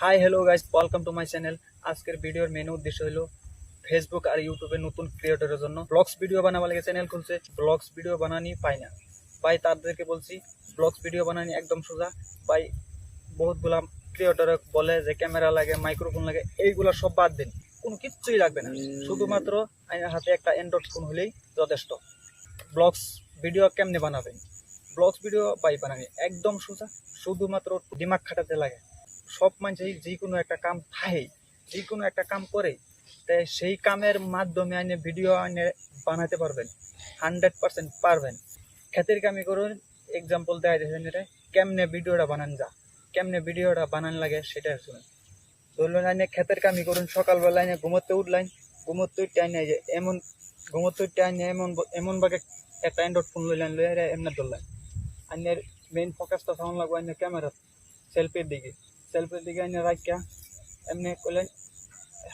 Hi hello guys welcome to my channel আজকের ভিডিওর main উদ্দেশ্য হলো ফেসবুক আর ইউটিউবে নতুন ক্রিয়েটরের জন্য ব্লগস ভিডিও বানাবার লাগে চ্যানেল খুলছে। ব্লগস ভিডিও বানানি পাই না। ভাই তাদেরকে বলছি ব্লগস ভিডিও বানানি একদম সোজা। ভাই বহুতগুলা ক্রিয়েটর বলে যে ক্যামেরা লাগে মাইক্রোফোন লাগে এইগুলা সব বাদ দিন। কোনো কিচ্ছুই লাগবে না। শুধুমাত্র হাতে একটা অ্যান্ড্রয়েড ফোন হলেই যথেষ্ট। ব্লগস ভিডিও কেমনে বানাবেন? ব্লগস ভিডিও বাই বানানি একদম সোজা। শুধুমাত্র দিমাগ খাটাতে লাগে। সব মানুষই যে কোনো একটা কাম থাকে যে কোনো একটা কাম করে তাই সেই কামের মাধ্যমে আইনে ভিডিও আইনে বানাতে পারবেন হান্ড্রেড পার্সেন্ট পারবেন। ক্ষেতের কামি করুন এক্সাম্পল দেয় দেখেন এটা কেমনে ভিডিওটা বানান যা, কেমনে ভিডিওটা বানান লাগে সেটা শুনুন। ধরলেন আইনে ক্ষেতের কামি করুন সকালবেলা আইনে ঘুমোতে উঠলেন, ঘুমোতে উঠতে আইনে যে এমন, ঘুমোতে উঠতে আইনে এমন এমন ভাবে একটা অ্যান্ড্রয়েড ফোন লইলেন, লইয়া এমনি ধরলেন। আইনের মেইন ফোকাসটা সাউন্ড লাগবে আইনে ক্যামেরা সেলফির দিকে। সেলফির দিকে আইনে রাখিয়া এমনি করলেন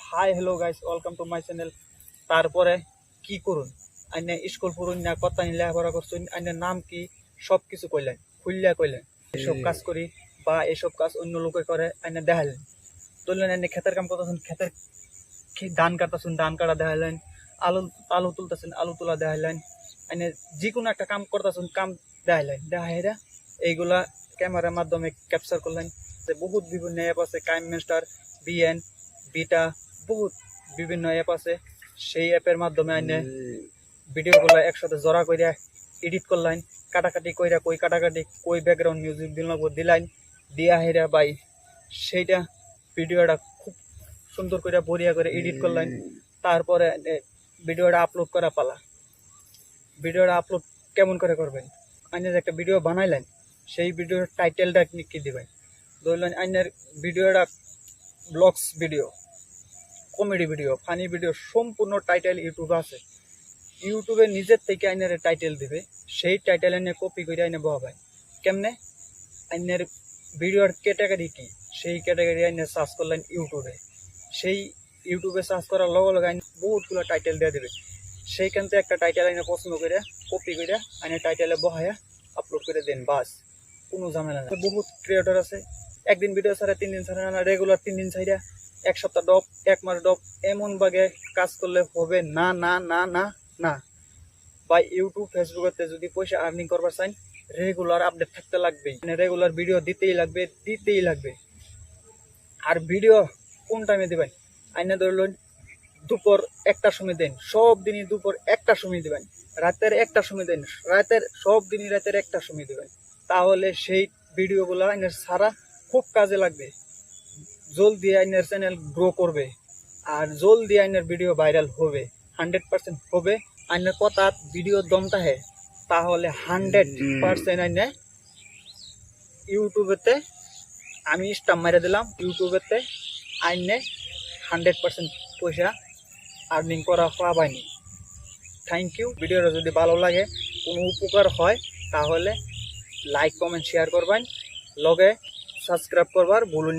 hi hello guys welcome to my channel তারপরে, কি করুন? আইনে স্কুল পড়ুন না, কথা নিয়ে লেখাপড়া করছুন আইনের নাম কি সব কিছু কইলেন খুললিয়া কইলেন। এসব কাজ করি বা এসব কাজ অন্য লোকে করে, আইনে দেখালেন তুললেন এনে ক্ষেতের কাম করতেছেন, ক্ষেতের ধান কাটতেছেন, ধান কাটা দেখালেন আলু আলু তুলতেছেন, আলু তোলা দেখালেন এনে যে কোনো একটা কাম করতেছেন, কাম দেখালেন দেখাইরা এইগুলা ক্যামেরার মাধ্যমে ক্যাপচার করলেন। যে বহুত বিভিন্ন অ্যাপ আছে কাইম মাস্টার বিএন বিটা বহুত বিভিন্ন অ্যাপ আছে। সেই অ্যাপের মাধ্যমে আইনে ভিডিওগুলো একসাথে জড়া কইরা এডিট করলাইন কাটাকাটি কইরা কই কাটাকাটি কই ব্যাকগ্রাউন্ড মিউজিক দিলাম দিলাইন দিয়া হেরা বাই। সেইটা ভিডিওটা খুব সুন্দর করে বরিয়া করে এডিট করলাইন তারপরে ভিডিওটা আপলোড করা পালা। ভিডিওটা আপলোড কেমন করে করবেন? আইনে যে একটা ভিডিও বানাইলেন সেই ভিডিওর টাইটেলটা আপনি কি দিবেন? ধরলেন আইনের ভিডিওটা blogs video comedy video funny video সম্পূর্ণ টাইটেল ইউটিউবে আছে। ইউটিউবে নিজের থেকে আইনের টাইটেল দিবে। সেই টাইটেল এনে কপি করে আইনে বহাবাই কেমনে? আইনের ভিডিওর ক্যাটাগরি কি? সেই ক্যাটাগরি আইনে সার্চ করলেন ইউটিউবে। সেই ইউটিউবে সার্চ করার লগে লগে আইন বহুতগুলো টাইটেল দিয়ে দেবে। সেইখান থেকে একটা টাইটেল আইনে পছন্দ করে কপি করে আইনে টাইটেলে বহায়া আপলোড করে দেন বাস কোনো ঝামেলা না বহুত ক্রিয়েটর আছে। একদিন ভিডিও ছাড়া তিন দিন ছাড়া না রেগুলার তিন দিন ছাড়া এক সপ্তাহ ডপ এক মাস ডপ এমন ভাবে কাজ করলে হবে না না না না না। বা ইউটিউব ফেসবুকেতে যদি পয়সা আর্নিং করবার চাই রেগুলার আপডেট থাকতে লাগবে। মানে রেগুলার ভিডিও দিতেই লাগবে দিতেই লাগবে। আর ভিডিও কোন টাইমে দিবেন? আইনা ধরলেন দুপুর একটার সময় দেন, সব দিনই দুপুর একটার সময় দেবেন। রাতের একটা সময় দেন, রাতের, সব দিনই রাতের একটা সময় দেবেন। তাহলে সেই ভিডিওগুলো আইনের সারা খুব কাজে লাগবে। জলদি আইনের চ্যানেল গ্রো করবে আর জলদি আইনের ভিডিও ভাইরাল হবে। হান্ড্রেড পার্সেন্ট হবে। আইনের কথা ভিডিও দমটা হে। তাহলে হান্ড্রেড পার্সেন্ট আইনে ইউটিউবেতে আমি স্টাম্প মারে দিলাম। ইউটিউবেতে আইনে হান্ড্রেড পার্সেন্ট পয়সা আর্নিং করা পাবাইনি। থ্যাংক ইউ ভিডিওটা যদি ভালো লাগে, কোনো উপকার হয়, তাহলে লাইক কমেন্ট শেয়ার করবেন। লগে সাবস্ক্রাইব করবার ভুলুন